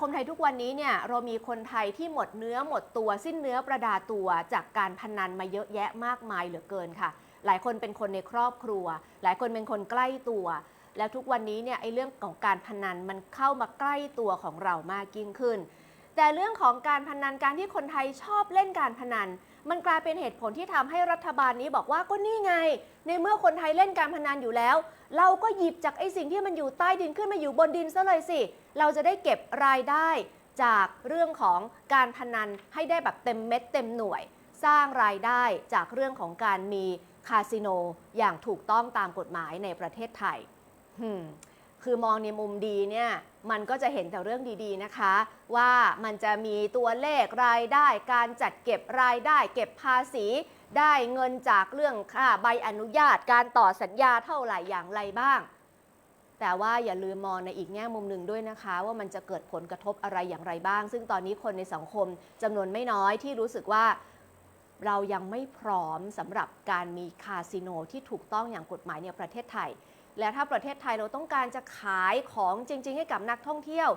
คมไทยทุกวันนี้เนี่ยเรามีคนไทยที่หมดเนื้อหมดตัวสิ้นเนื้อประดาตัวจากการพนันมาเยอะแยะมากมายเหลือเกินค่ะ หลายคนเป็นคนในครอบครัว หลายคนเป็นคนใกล้ตัว แล้วทุกวันนี้เนี่ยไอ้เรื่องของการพนันมันเข้ามาใกล้ตัวของเรามากยิ่งขึ้น แต่เรื่องของการพนันการที่คนไทยชอบเล่นการพนัน มันกลายเป็นเหตุผลที่ทำให้รัฐบาลนี้บอกว่าก็นี่ไง ในเมื่อคนไทยเล่นการพนันอยู่แล้ว เราก็หยิบจากไอ้สิ่งที่มันอยู่ใต้ดินขึ้นมาอยู่บนดินซะเลยสิ เราจะได้เก็บรายได้จากเรื่องของการพนันให้ได้แบบเต็มเม็ดเต็มหน่วย สร้างรายได้จากเรื่องของการมีคาสิโนอย่างถูกต้องตามกฎหมายในประเทศไทย คือมองในมุมดีเนี่ยมันก็จะเห็นแต่เรื่องดีๆนะคะ ว่ามันจะมีตัวเลขรายได้ การจัดเก็บรายได้ เก็บภาษี ได้เงินจากเรื่องค่าใบอนุญาต การต่อสัญญาเท่าไหร่อย่างไรบ้าง แต่ว่าอย่าลืมมองในอีกแง่มุมหนึ่งด้วยนะคะ ว่ามันจะเกิดผลกระทบอะไรอย่างไรบ้าง ซึ่งตอนนี้คนในสังคมจำนวนไม่น้อยที่รู้สึกว่าเรายังไม่พร้อมสำหรับการมีคาสิโนที่ถูกต้องอย่างกฎหมายในประเทศไทย และถ้าประเทศไทยเราต้องการจะขายของจริง ๆ ให้กับนักท่องเที่ยว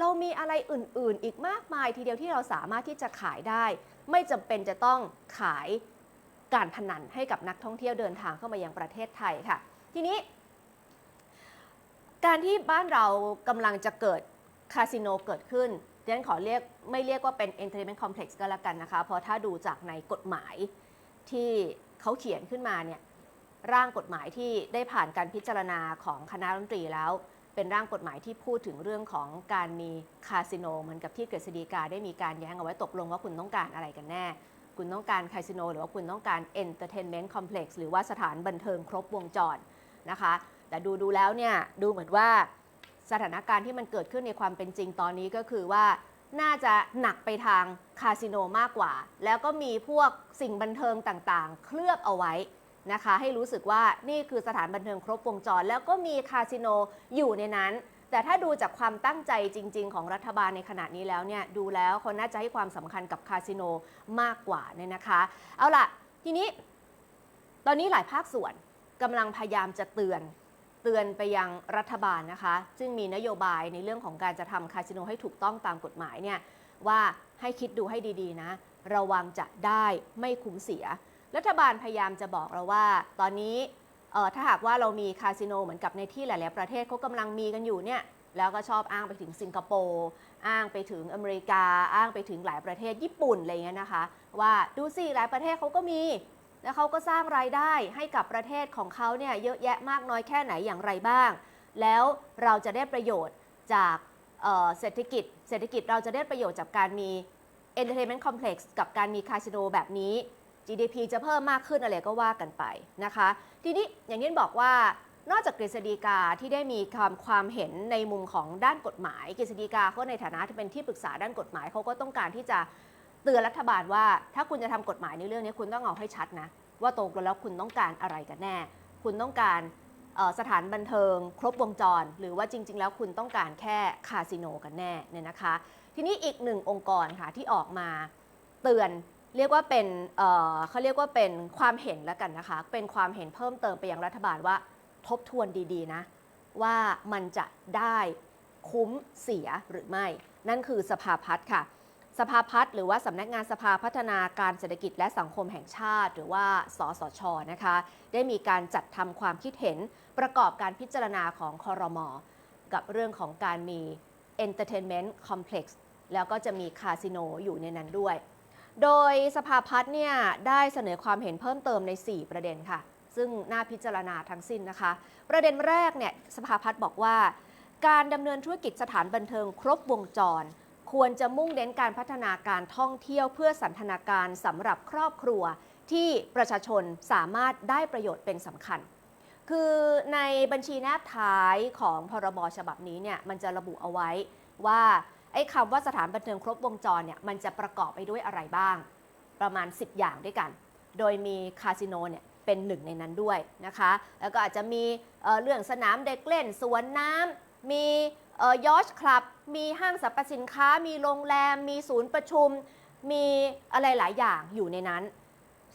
เรามีอะไรอื่น ๆ อีกมากมายทีเดียวที่เราสามารถที่จะขายได้ ไม่จำเป็นจะต้องขายการพนันให้กับนักท่องเที่ยวเดินทางเข้ามายังประเทศไทยค่ะ ทีนี้ การที่บ้านเรากำลังจะเกิดคาสิโนเกิดขึ้นดิฉันขอเรียกไม่เรียกว่าเป็น entertainment complex ก็แล้วกันนะคะ เพราะถ้าดูจากในกฎหมายที่เขาเขียนขึ้นมาเนี่ย ร่างกฎหมายที่ได้ผ่านการพิจารณาของคณะรัฐมนตรีแล้ว เป็นร่างกฎหมายที่พูดถึงเรื่องของการมีคาสิโนเหมือนกับที่กฤษฎีกาได้มีการแย้งเอาไว้ตกลงว่าคุณต้องการอะไรกันแน่ คุณต้องการคาสิโน หรือว่าคุณต้องการ entertainment complex หรือว่าสถานบันเทิงครบวงจรนะคะ แต่ดูดูแล้วเนี่ยดูเหมือนว่าสถานการณ์ที่มันเกิดขึ้นในความเป็นจริงตอนนี้ก็คือว่าน่าจะหนักไปทางคาสิโนมากกว่า แล้วก็มีพวกสิ่งบันเทิงต่างๆ เคลือบเอาไว้ นะคะ ให้รู้สึกว่านี่คือสถานบันเทิงครบวงจร แล้วก็มีคาสิโนอยู่ในนั้น แต่ถ้าดูจากความตั้งใจจริง ๆ ของรัฐบาลในขณะนี้แล้วเนี่ยดูแล้วคนน่าจะให้ความสำคัญกับคาสิโนมากกว่าเนี่ยนะคะ เอาล่ะ ทีนี้ ตอนนี้หลายภาคส่วนกำลังพยายามจะเตือนเตือนไปยังรัฐบาลนะคะ ซึ่งมีนโยบายในเรื่องของการจะทำคาสิโนให้ถูกต้องตามกฎหมายเนี่ยว่าให้คิดดูให้ดีๆนะ ระวังจะได้ไม่คุ้มเสีย รัฐบาลพยายามจะบอกเราว่า ตอนนี้ถ้าหากว่าเรามีคาสิโนเหมือนกับในที่หลาย ๆ ประเทศเขากำลังมีกันอยู่เนี่ยแล้วก็ชอบอ้างไปถึงสิงคโปร์อ้างไปถึงอเมริกา อ้างไปถึงหลายประเทศญี่ปุ่นอะไรเงี้ยนะคะ ว่าดูสิหลายประเทศเขาก็มี แล้วเขาก็สร้างรายได้ให้กับประเทศของเขาเนี่ยเยอะแยะมากน้อยแค่ไหนอย่างไรบ้าง แล้วเราจะได้ประโยชน์จากเเศรษฐกิจ เศรษฐกิจเราจะได้ประโยชน์จากการมี entertainment complex กับการมีคาสิโนแบบนี้ GDP จะเพิ่มมากขึ้นอะไรก็ว่ากันไปนะคะ ทีนี้อย่างที่บอกว่านอกจากกฤษฎีกาที่ได้มีความความเห็นในมุมของด้านกฎหมาย กฤษฎีกาเขาในฐานะที่เป็นที่ปรึกษาด้านกฎหมายเขาก็ต้องการที่จะเตือนรัฐบาลว่า ถ้าคุณจะทำกฎหมายในเรื่องนี้คุณต้องเอาให้ชัดนะว่าตกลงแล้วคุณต้องการอะไรกันแน่ คุณต้องการสถานบันเทิง ครบวงจร หรือว่าจริง ๆ แล้วคุณต้องการแค่คาสิโนกันแน่เนี่ยนะคะ ทีนี้อีกหนึ่งองค์กรค่ะที่ออกมาเตือน เรียกว่าเป็นเเขาเรียกว่าเป็นความเห็นแล้วกันนะคะ เป็นความเห็นเพิ่มเติมไปยังรัฐบาลว่าทบทวนดีๆนะ ว่ามันจะได้คุ้มเสียหรือไม่ นั่นคือสภาพัฒน์ค่ะ สภาพัฒน์หรือว่าสำนักงานสภาพัฒนาการเศรษฐกิจและสังคมแห่งชาติ หรือว่าสสชนะคะ ได้มีการจัดทำความคิดเห็นประกอบการพิจารณาของคอรมอกับเรื่องของการมี Entertainment Complex แล้วก็จะมีคาสิโนอยู่ในนั้นด้วย โดยสภาพัฒน์เนี่ยได้เสนอความเห็นเพิ่มเติมใน 4 ประเด็นค่ะ ซึ่งน่าพิจารณาทั้งสิ้นนะคะ ประเด็นแรกเนี่ยสภาพัฒน์บอกว่า การดำเนินธุรกิจสถานบันเทิงครบวงจร ควรจะมุ่งเน้นการพัฒนาการท่องเที่ยวเพื่อสันทนาการสำหรับครอบครัว ที่ประชาชนสามารถได้ประโยชน์เป็นสำคัญ คือในบัญชีแนบท้ายของพรบฉบับนี้เนี่ยมันจะระบุเอาไว้ว่า ไอ้คำว่าสถานบันเทิงครบวงจรเนี่ยมันจะประกอบไปด้วยอะไรบ้าง ประมาณ 10 อย่างด้วยกัน โดยมีคาสิโนเนี่ยเป็นหนึ่งในนั้นด้วยนะคะ แล้วก็อาจจะมีเเรื่องสนามเด็กเล่น สวนน้ำมียอชคลับ มีห้างสรรพสินค้า มีโรงแรม มีศูนย์ประชุม มีอะไรหลายอย่างอยู่ในนั้น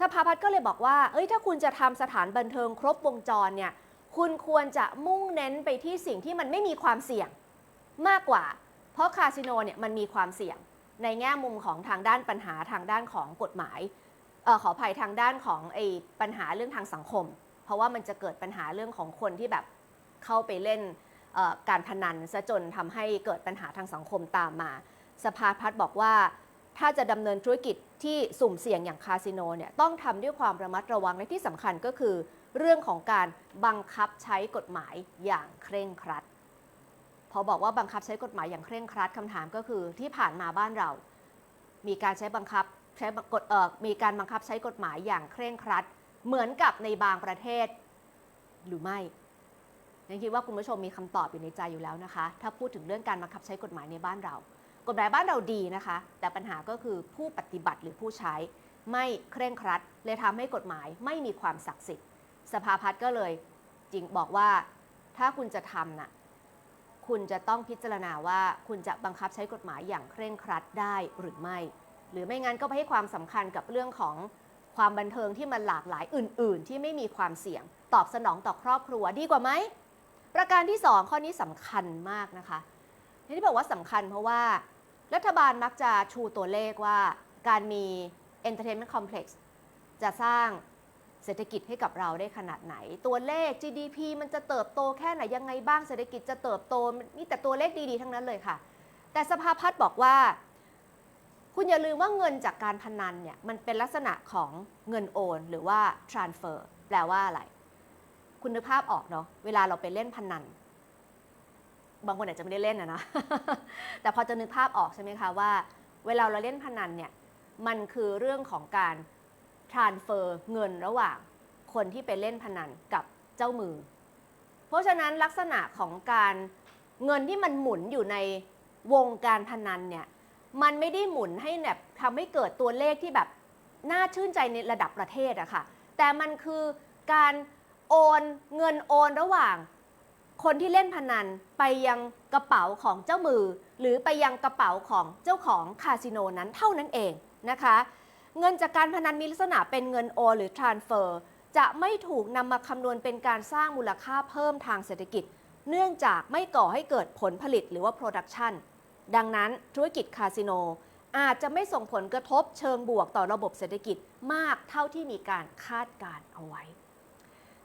สภาพัฒน์ก็เลยบอกว่า เอ้ย ถ้าคุณจะทำสถานบันเทิงครบวงจรเนี่ย คุณควรจะมุ่งเน้นไปที่สิ่งที่มันไม่มีความเสี่ยงมากกว่า เพราะคาสิโนเนี่ยมันมีความเสี่ยงในแง่มุมของทางด้านปัญหาทางด้านของกฎหมายเออขออภัยทางด้านของไอ้ปัญหาเรื่องทางสังคม เพราะว่ามันจะเกิดปัญหาเรื่องของคนที่แบบเข้าไปเล่นการพนันซะจนทำให้เกิดปัญหาทางสังคมตามมา สภาพัฒน์บอกว่าถ้าจะดำเนินธุรกิจที่สุ่มเสี่ยงอย่างคาสิโนเนี่ยต้องทำด้วยความระมัดระวังและที่สำคัญก็คือ เรื่องของการบังคับใช้กฎหมายอย่างเคร่งครัด พอบอกว่าบังคับใช้กฎหมายอย่างเคร่งครัดคำถามก็คือที่ผ่านมาบ้านเรา มีการใช้บังคับใช้กฎเอ่อมีการบังคับใช้กฎหมายอย่างเคร่งครัด เหมือนกับในบางประเทศหรือไม่ยังคิดว่าคุณผู้ชมมีคำตอบอยู่ในใจอยู่แล้วนะคะ ถ้าพูดถึงเรื่องการบังคับใช้กฎหมายในบ้านเรา กฎหมายบ้านเราดีนะคะ แต่ปัญหาก็คือผู้ปฏิบัติหรือผู้ใช้ ไม่เคร่งครัด เลยทำให้กฎหมายไม่มีความศักดิ์สิทธิ์ สภาพัฒน์ก็เลยจริงบอกว่าถ้าคุณจะทำน่ะ คุณจะต้องพิจารณาว่าคุณจะบังคับใช้กฎหมายอย่างเคร่งครัดได้หรือไม่ หรือไม่งั้นก็ไปให้ความสำคัญกับเรื่องของความบันเทิงที่มันหลากหลายอื่น ๆ ที่ไม่มีความเสี่ยง ตอบสนองต่อครอบครัวดีกว่าไหม ประการที่ 2 ข้อนี้สำคัญมากนะคะที่บอกว่าสำคัญเพราะว่า รัฐบาลมักจะชูตัวเลขว่าการมี entertainment complex จะสร้าง เศรษฐกิจให้กับเราได้ขนาดไหน ตัวเลข GDP มันจะเติบโตแค่ไหนยังไงบ้างเศรษฐกิจจะเติบโตนี่แต่ตัวเลขดีๆทั้งนั้นเลยค่ะ แต่สภาพัฒน์บอกว่า คุณอย่าลืมว่าเงินจากการพนันเนี่ยมันเป็นลักษณะของเงินโอน หรือว่า transfer แปลว่าอะไร คุณนึกภาพออกเนาะเวลาเราไปเล่นพนัน บางคนอาจจะไม่ได้เล่นนะนะแต่พอจะนึกภาพออกใช่ไหมคะว่า เวลาเราเล่นพนันเนี่ยมันคือเรื่องของการ transfer เงินระหว่างคนที่ไปเล่นพนันกับเจ้ามือ เพราะฉะนั้นลักษณะของการเงินที่มันหมุนอยู่ในวงการพนันเนี่ยมันไม่ได้หมุนให้แบบทำให้เกิดตัวเลขที่แบบน่าชื่นใจในระดับประเทศอะค่ะ แต่มันคือการโอนเงินโอนระหว่างคนที่เล่นพนันไปยังกระเป๋าของเจ้ามือ หรือไปยังกระเป๋าของเจ้าของคาสิโนนั้นเท่านั้นเองนะคะ เงินจากการพนันมีลักษณะเป็นเงินโอนหรือ transfer จะไม่ถูกนำมาคำนวณเป็นการสร้างมูลค่าเพิ่มทางเศรษฐกิจ เนื่องจากไม่ก่อให้เกิดผลผลิตหรือว่า production ดังนั้นธุรกิจคาสิโนอาจจะไม่ส่งผลกระทบเชิงบวกต่อระบบเศรษฐกิจมากเท่าที่มีการคาดการเอาไว้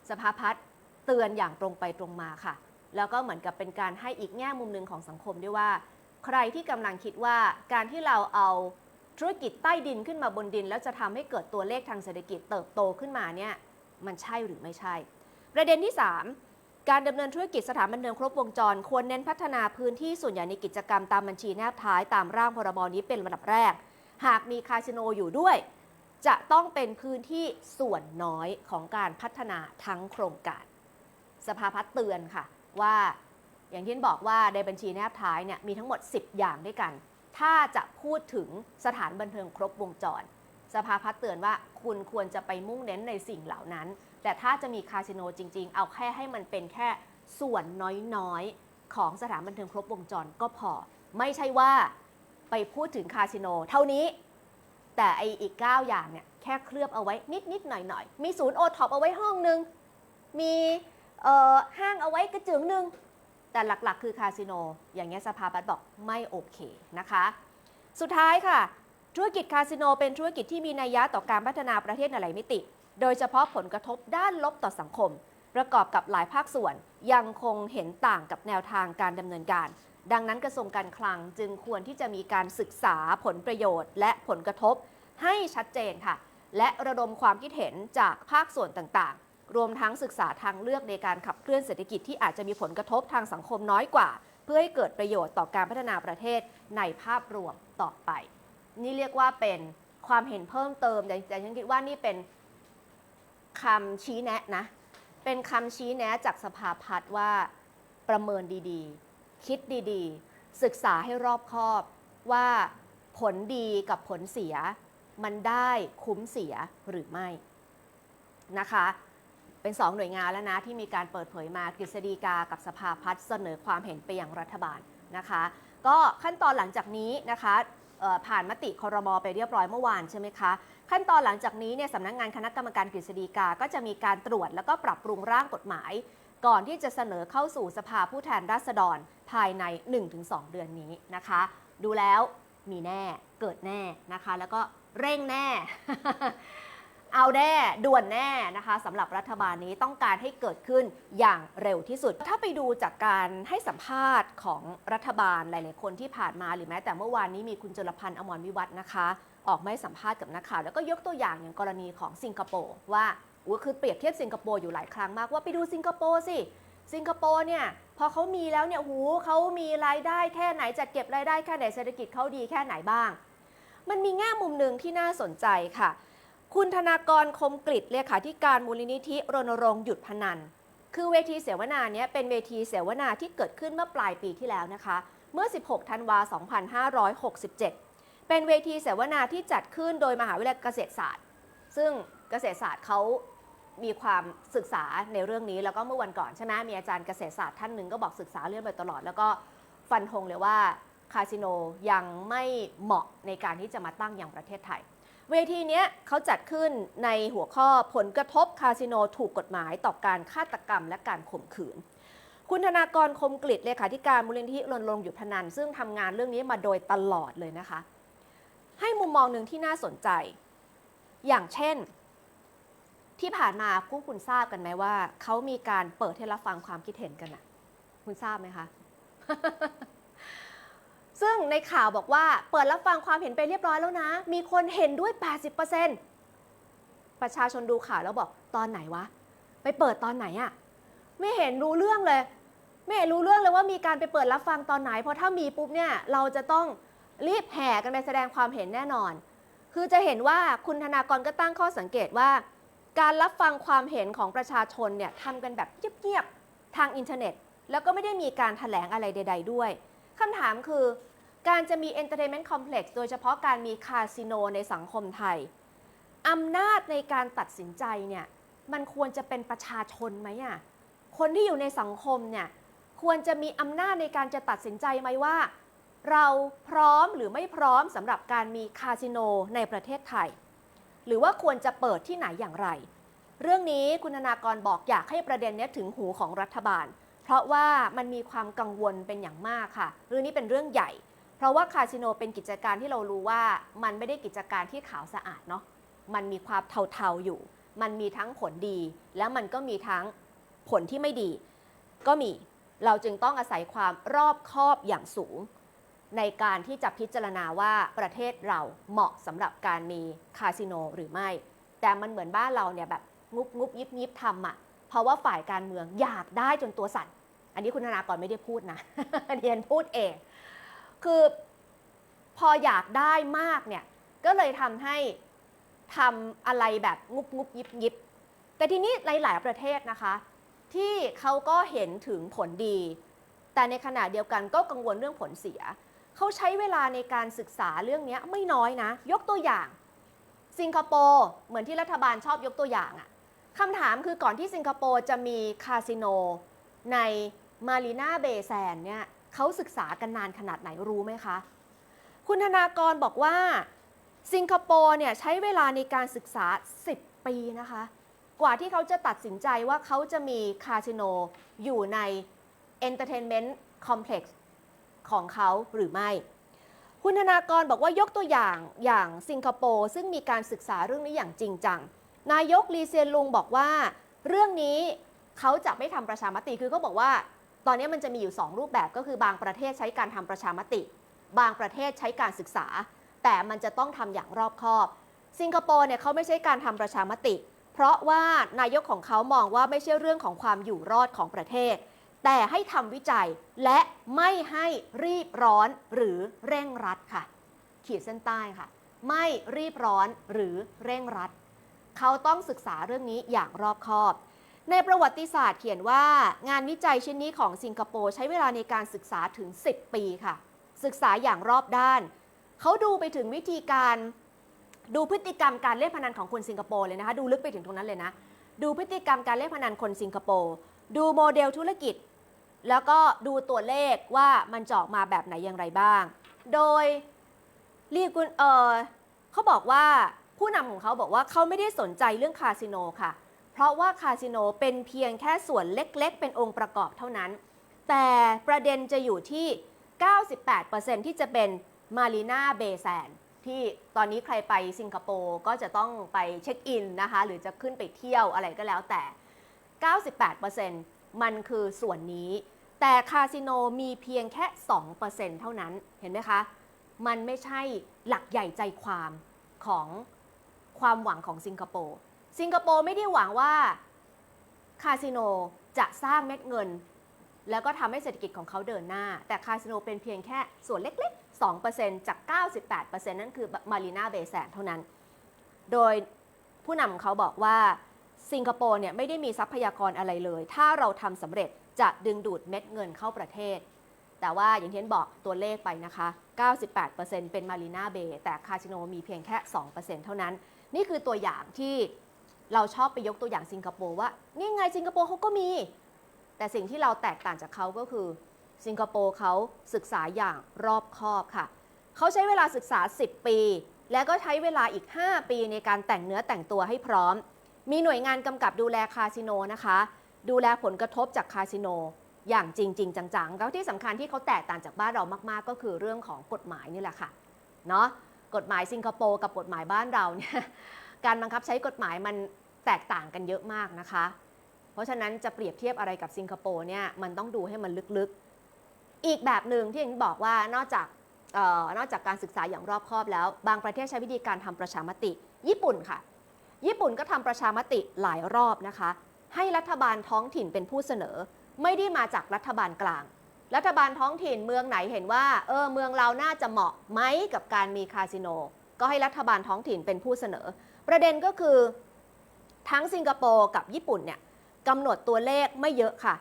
สภาพัฒน์เตือนอย่างตรงไปตรงมาค่ะ แล้วก็เหมือนกับเป็นการให้อีกแง่มุมหนึ่งของสังคมด้วยว่า ใครที่กำลังคิดว่าการที่เราเอา ธุรกิจใต้ดินขึ้นมาบนดิน แล้วจะทำให้เกิดตัวเลขทางเศรษฐกิจเติบโตขึ้นมาเนี่ยมันใช่หรือไม่ใช่ ประเด็นที่ 3 การดำเนินธุรกิจสถานบันเทิงครบวงจร ควรเน้นพัฒนาพื้นที่ส่วนใหญ่ในกิจกรรมตามบัญชีแนบท้ายตามร่างพรบนี้เป็นลำดับแรก หากมีคาสิโนอยู่ด้วย จะต้องเป็นพื้นที่ส่วนน้อยของการพัฒนาทั้งโครงการ สภาพัฒน์เตือนค่ะว่าอย่างที่บอกว่าในบัญชีแนบท้ายเนี่ยมีทั้งหมด 10 อย่างด้วยกัน ถ้าจะพูดถึงสถานบันเทิงครบวงจร สภาพัฒน์เตือนว่าคุณควรจะไปมุ่งเน้นในสิ่งเหล่านั้น แต่ถ้าจะมีคาสิโนจริง ๆ เอาแค่ให้มันเป็นแค่ส่วนน้อยๆ ของสถานบันเทิงครบวงจรก็พอ ไม่ใช่ว่าไปพูดถึงคาสิโน เท่านี้ แต่ไออีก 9 อย่างเนี่ยแค่เคลือบเอาไว้นิดๆหน่อยๆมีศูนย์โอท็อปเอาไว้ห้องนึง มีห้างเอาไว้กระจึงหนึ่ง แต่หลักๆ คือคาสิโน อย่างเงี้ยสภาพัฒน์บอกไม่โอเคนะคะ สุดท้ายค่ะ ธุรกิจคาสิโนเป็นธุรกิจที่มีนัยยะต่อการพัฒนาประเทศในหลายมิติ โดยเฉพาะผลกระทบด้านลบต่อสังคม ประกอบกับหลายภาคส่วน ยังคงเห็นต่างกับแนวทางการดำเนินการ ดังนั้นกระทรวงการคลังจึงควรที่จะมีการศึกษาผลประโยชน์ และผลกระทบให้ชัดเจนค่ะ และระดมความคิดเห็นจากภาคส่วนต่างๆ รวมทั้งศึกษาทางเลือกในการขับเคลื่อนเศรษฐกิจที่อาจจะมีผลกระทบทางสังคมน้อยกว่า เพื่อให้เกิดประโยชน์ต่อการพัฒนาประเทศในภาพรวมต่อไป นี่เรียกว่าเป็นความเห็นเพิ่มเติมแต่แต่ฉันคิดว่านี่เป็นคำชี้แนะนะ เป็นคำชี้แนะจากสภาพัฒน์ว่าประเมินดีๆ คิดดีๆ ศึกษาให้รอบคอบว่าผลดีกับผลเสีย มันได้คุ้มเสียหรือไม่นะคะ เป็นสองหน่วยงานแล้วนะที่มีการเปิดเผยมากฤษฎีกากับสภาพัฒน์เสนอความเห็นไปยังรัฐบาลนะคะ ก็ขั้นตอนหลังจากนี้นะคะผ่านมติคอรมอไปเรียบร้อยเมื่อวานใช่ไหมคะ ขั้นตอนหลังจากนี้เนี่ยสำนักงานคณะกรรมการกฤษฎีกา ก็จะมีการตรวจแล้วก็ปรับปรุงร่างกฎหมาย ก่อนที่จะเสนอเข้าสู่สภาผู้แทนราษฎรภายใน 1-2 เดือนนี้นะคะ ดูแล้วมีแน่เกิดแน่นะคะ แล้วก็เร่งแน่ เอาแน่ด่วนแน่นะคะสำหรับรัฐบาลนี้ต้องการให้เกิดขึ้นอย่างเร็วที่สุด ถ้าไปดูจากการให้สัมภาษณ์ของรัฐบาลหลาย ๆ คนที่ผ่านมาหรือแม้แต่เมื่อวานนี้มีคุณจรพันธ์อมรวิวัฒน์นะคะ ออกมาให้สัมภาษณ์กับนักข่าว แล้วก็ยกตัวอย่างอย่างกรณีของสิงคโปร์ว่าอุ๊ยคือเปรียบเทียบสิงคโปร์อยู่หลายครั้งมากว่าไปดูสิงคโปร์สิสิงคโปร์เนี่ยพอเขามีแล้วเนี่ยหูเขามีรายได้แค่ไหนจัดเก็บรายได้แค่ไหนเศรษฐกิจเขาดีแค่ไหนบ้าง มันมีแง่มุมหนึ่งที่น่าสนใจค่ะ คุณธนากรคมกริตเลขาธิการมูลนิธิรณรงค์หยุดพนัน คือเวทีเสวนาเนี้ยเป็นเวทีเสวนาที่เกิดขึ้นเมื่อปลายปีที่แล้วนะคะ เมื่อ 16 ธันวา 2567 เป็นเวทีเสวนาที่จัดขึ้นโดยมหาวิทยาลัยเกษตรศาสตร์ ซึ่งเกษตรศาสตร์เขามีความศึกษาในเรื่องนี้แล้วก็เมื่อวันก่อนใช่ไหมมีอาจารย์เกษตรศาสตร์ท่านหนึ่งก็บอกศึกษาเรื่องไปตลอด แล้วก็ฟันธงเลยว่าคาสิโนยังไม่เหมาะในการที่จะมาตั้งอย่างประเทศไทย เวทีนี้เขาจัดขึ้นในหัวข้อผลกระทบคาสิโนถูกกฎหมายต่อการฆาตกรรมและการข่มขืน คุณธนากรคมกริตเลขาธิการมูลนิธิรณรงค์หยุดพนัน ซึ่งทำงานเรื่องนี้มาโดยตลอดเลยนะคะ ให้มุมมองหนึ่งที่น่าสนใจ อย่างเช่น ที่ผ่านมาผู้คุณทราบกันไหมว่าเขามีการเปิดให้รับฟังความคิดเห็นกันนะคุณทราบไหมคะ ซึ่งในข่าวบอกว่าเปิดรับฟังความเห็นไปเรียบร้อยแล้วนะ มีคนเห็นด้วย 80%ประชาชนดูข่าวแล้วบอกตอนไหนวะ ไปเปิดตอนไหนอะไม่เห็นรู้เรื่องเลย ไม่เห็นรู้เรื่องเลยว่ามีการไปเปิดรับฟังตอนไหน เพราะถ้ามีปุ๊บเนี่ยเราจะต้องรีบแห่กันไปแสดงความเห็นแน่นอน คือจะเห็นว่าคุณธนากรก็ตั้งข้อสังเกตว่า การรับฟังความเห็นของประชาชนเนี่ยทำกันแบบเงียบๆทางอินเทอร์เน็ต แล้วก็ไม่ได้มีการถแถลงอะไรใด ๆ ด้วย คำถามคือ การจะมี Entertainment Complex โดยเฉพาะการมีคาสิโนในสังคมไทยอำนาจในการตัดสินใจเนี่ยมันควรจะเป็นประชาชนไหมอะคนที่อยู่ในสังคมเนี่ยควรจะมีอำนาจในการจะตัดสินใจไหมว่า เราพร้อมหรือไม่พร้อมสำหรับการมีคาสิโนในประเทศไทย หรือว่าควรจะเปิดที่ไหนอย่างไร เรื่องนี้คุณธนากรบอกอยากให้ประเด็นนี้ถึงหูของรัฐบาล เพราะว่ามันมีความกังวลเป็นอย่างมากค่ะ เรื่องนี้เป็นเรื่องใหญ่ เพราะว่าคาสิโนเป็นกิจการที่เรารู้ว่ามันไม่ได้กิจการที่ขาวสะอาดเนาะมันมีความเทาๆอยู่ มันมีทั้งผลดี แล้วมันก็มีทั้งผลที่ไม่ดี ก็มีเราจึงต้องอาศัยความรอบคอบอย่างสูง ในการที่จะพิจารณาว่าประเทศเราเหมาะสำหรับการมีคาสิโนหรือไม่ แต่มันเหมือนบ้านเราเนี่ยแบบงุบงุบยิบยิบทำอะ่ะ เพราะว่าฝ่ายการเมืองอยากได้จนตัวสั่น อันนี้คุณธนากรไม่ได้พูดนะเรียนพูดเอง คือพออยากได้มากเนี่ย ก็เลยทำให้ทำอะไรแบบงุบงุบยิบยิบแต่ทีนี้หลาย ๆ ประเทศนะคะ ที่เขาก็เห็นถึงผลดี แต่ในขณะเดียวกันก็กังวลเรื่องผลเสีย เขาใช้เวลาในการศึกษาเรื่องนี้ไม่น้อยนะ ยกตัวอย่าง สิงคโปร์เหมือนที่รัฐบาลชอบยกตัวอย่างอะ คำถามคือก่อนที่สิงคโปร์จะมีคาสิโนในมารีนาเบย์แซนเนี่ยเขาศึกษากันนานขนาดไหนรู้ไหมคะ คุณธนากรบอกว่าสิงคโปร์เนี่ยใช้เวลาในการศึกษา 10 ปีนะคะ กว่าที่เขาจะตัดสินใจว่าเขาจะมีคาสิโนอยู่ใน Entertainment Complex ของเขาหรือไม่ คุณธนากรบอกว่ายกตัวอย่างอย่างสิงคโปร์ซึ่งมีการศึกษาเรื่องนี้อย่างจริงจัง นายกลีเซียนลุงบอกว่า เรื่องนี้เขาจะไม่ทำประชามติคือเขาบอกว่า ตอนนี้มันจะมีอยู่ 2 รูปแบบก็คือบางประเทศใช้การทำประชามติ บางประเทศใช้การศึกษา แต่มันจะต้องทำอย่างรอบคอบ สิงคโปร์เนี่ยเขาไม่ใช่การทำประชามติ เพราะว่านายกของเขามองว่าไม่ใช่เรื่องของความอยู่รอดของประเทศ แต่ให้ทำวิจัยและไม่ให้รีบร้อนหรือเร่งรัดค่ะ ขีดเส้นใต้ค่ะ ไม่รีบร้อนหรือเร่งรัด เขาต้องศึกษาเรื่องนี้อย่างรอบคอบ ในประวัติศาสตร์เขียนว่างานวิจัยชิ้นนี้ของสิงคโปร์ใช้เวลาในการศึกษาถึง 10 ปีค่ะ ศึกษาอย่างรอบด้าน เขาดูไปถึงวิธีการดูพฤติกรรมการเล่นพนันของคนสิงคโปร์เลยนะคะ ดูลึกไปถึงตรงนั้นเลยนะ ดูพฤติกรรมการเล่นพนันคนสิงคโปร์ดูโมเดลธุรกิจ แล้วก็ดูตัวเลขว่ามันจอกมาแบบไหนอย่างไรบ้าง โดยลีกุนเออเขาบอกว่า ผู้นำของเขาบอกว่าเขาไม่ได้สนใจเรื่องคาสิโนค่ะ เพราะว่าคาสิโนเป็นเพียงแค่ส่วนเล็กๆ เป็นองค์ประกอบเท่านั้น แต่ประเด็นจะอยู่ที่ 98%ที่จะเป็นมารีนาเบแซนที่ตอนนี้ใครไปสิงคโปร์ก็จะต้องไปเช็คอินนะคะ หรือจะขึ้นไปเที่ยวอะไรก็แล้วแต่ 98%มันคือส่วนนี้ แต่คาสิโนมีเพียงแค่ 2%เท่านั้น เห็นไหมคะ มันไม่ใช่หลักใหญ่ใจความของ ความหวังของสิงคโปร์ สิงคโปร์ไม่ได้หวังว่าคาสิโนจะสร้างเม็ดเงิน แล้วก็ทำให้เศรษฐกิจของเขาเดินหน้า แต่คาสิโนเป็นเพียงแค่ส่วนเล็กๆ 2%จาก 98%นั่นคือมารีนาเบย์แซนเท่านั้น โดยผู้นำของเขาบอกว่าสิงคโปร์เนี่ยไม่ได้มีทรัพยากรอะไรเลย ถ้าเราทำสำเร็จจะดึงดูดเม็ดเงินเข้าประเทศ แต่ว่าอย่างที่เห็นบอกตัวเลขไปนะคะ 98%เป็นมารีนาเบย์แต่คาสิโนมีเพียงแค่ 2%เท่านั้น นี่คือตัวอย่างที่เราชอบไปยกตัวอย่างสิงคโปร์ว่า นี่ไงสิงคโปร์เขาก็มี แต่สิ่งที่เราแตกต่างจากเขาก็คือ สิงคโปร์เขาศึกษาอย่างรอบคอบค่ะ เขาใช้เวลาศึกษา 10 ปี แล้วก็ใช้เวลาอีก 5 ปีในการแต่งเนื้อแต่งตัวให้พร้อม มีหน่วยงานกำกับดูแลคาสิโนนะคะ ดูแลผลกระทบจากคาสิโน อย่างจริงจริงจังๆ แล้วที่สำคัญที่เขาแตกต่างจากบ้านเรามาก ๆ ก็คือเรื่องของกฎหมายนี่แหละค่ะเนาะกฎหมายสิงคโปร์กับกฎหมายบ้านเราเนี่ยการบังคับใช้กฎหมายมันแตกต่างกันเยอะมากนะคะ เพราะฉะนั้นจะเปรียบเทียบอะไรกับสิงคโปร์เนี่ยมันต้องดูให้มันลึกๆ อีกแบบหนึ่งที่อย่างที่บอกว่านอกจากเออนอกจากการศึกษาอย่างรอบคอบแล้ว บางประเทศใช้วิธีการทำประชามติ ญี่ปุ่นค่ะ ญี่ปุ่นก็ทำประชามติหลายรอบนะคะ ให้รัฐบาลท้องถิ่นเป็นผู้เสนอ ไม่ได้มาจากรัฐบาลกลาง รัฐบาลท้องถิ่นเมืองไหนเห็นว่า เออเมืองเราน่าจะเหมาะไหมกับการมีคาสิโน ก็ให้รัฐบาลท้องถิ่นเป็นผู้เสนอ ประเด็นก็คือ ทั้งสิงคโปร์กับญี่ปุ่นเนี่ยกำหนดตัวเลขไม่เยอะค่ะ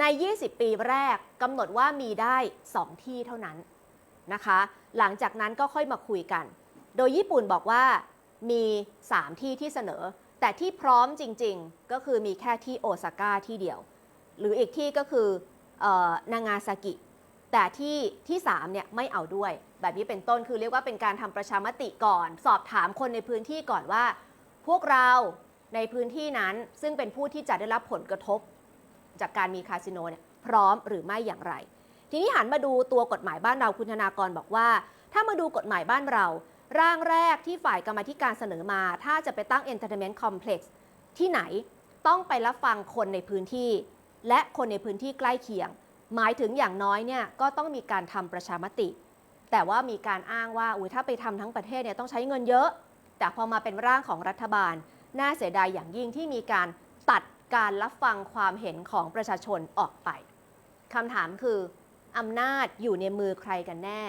ใน 20 ปีแรกกำหนดว่ามีได้ 2 ที่เท่านั้นนะคะ หลังจากนั้นก็ค่อยมาคุยกัน โดยญี่ปุ่นบอกว่ามี 3 ที่ที่เสนอ แต่ที่พร้อมจริง ๆ ก็คือมีแค่ที่โอซาก้าที่เดียว หรืออีกที่ก็คืออนางาซากิ แต่ที่ที่3เนี่ยไม่เอาด้วย แบบนี้เป็นต้นคือเรียกว่าเป็นการทำประชามติก่อน สอบถามคนในพื้นที่ก่อนว่า พวกเราในพื้นที่นั้นซึ่งเป็นผู้ที่จะได้รับผลกระทบ จากการมีคาสิโนเนี่ยพร้อมหรือไม่อย่างไร ทีนี้หันมาดูตัวกฎหมายบ้านเราคุณธนากรบอกว่า ถ้ามาดูกฎหมายบ้านเรา ร่างแรกที่ฝ่ายกรรมธิการเสนอมา ถ้าจะไปตั้ง Entertainment Complex ที่ไหนต้องไปรับฟังคนในพื้นที่ และคนในพื้นที่ใกล้เคียง หมายถึงอย่างน้อยเนี่ยก็ต้องมีการทำประชามติ แต่ว่ามีการอ้างว่าอุ้ยถ้าไปทำทั้งประเทศเนี่ยต้องใช้เงินเยอะ แต่พอมาเป็นร่างของรัฐบาล น่าเสียดายอย่างยิ่งที่มีการตัดการรับฟังความเห็นของประชาชนออกไปคำถามคืออำนาจอยู่ในมือใครกันแน่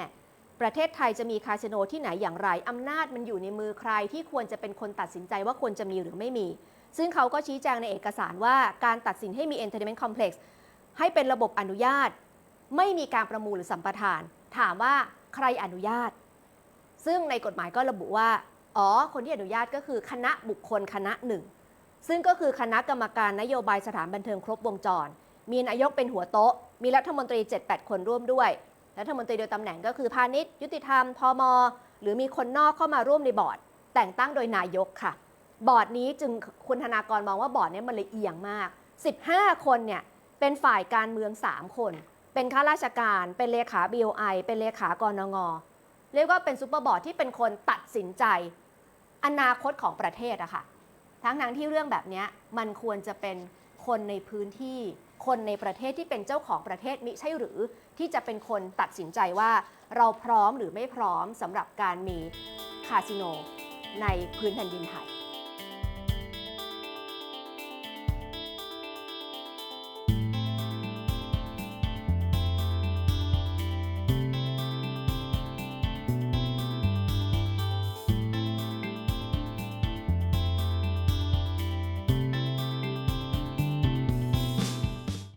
ประเทศไทยจะมีคาสิโนที่ไหนอย่างไรอำนาจมันอยู่ในมือใครที่ควรจะเป็นคนตัดสินใจว่าควรจะมีหรือไม่มี ซึ่งเขาก็ชี้แจงในเอกสารว่าการตัดสินให้มี Entertainment Complex ให้เป็นระบบอนุญาต ไม่มีการประมูลหรือสัมปทาน ถามว่าใครอนุญาต ซึ่งในกฎหมายก็ระบุว่า อ๋อ คนที่อนุญาตก็คือคณะบุคคลคณะหนึ่ง ซึ่งก็คือคณะกรรมการนโยบายสถานบันเทิงครบวงจร มีนายกเป็นหัวโต๊ะ มีรัฐมนตรี 7-8 คนร่วมด้วย รัฐมนตรีโดยตำแหน่งก็คือพาณิชย์ ยุติธรรม พม หรือมีคนนอกเข้ามาร่วมในบอร์ด แต่งตั้งโดยนายกค่ะ บอร์ดนี้จึงคุณธนากรมองว่าบอร์ดนี้มันเลยเอียงมาก 15 คนเนี่ยเป็นฝ่ายการเมือง 3 คน เป็นข้าราชการ เป็นเลขา BOI เป็นเลขากรนงเรียกว่าเป็นซูเปอร์บอร์ดที่เป็นคนตัดสินใจ อนาคตของประเทศอะค่ะ ทั้งนั้นที่เรื่องแบบเนี้ยมันควรจะเป็นคนในพื้นที่ คนในประเทศที่เป็นเจ้าของประเทศมิใช่หรือที่จะเป็นคนตัดสินใจว่าเราพร้อมหรือไม่พร้อมสำหรับการมีคาสิโนในพื้นแผ่นดินไทย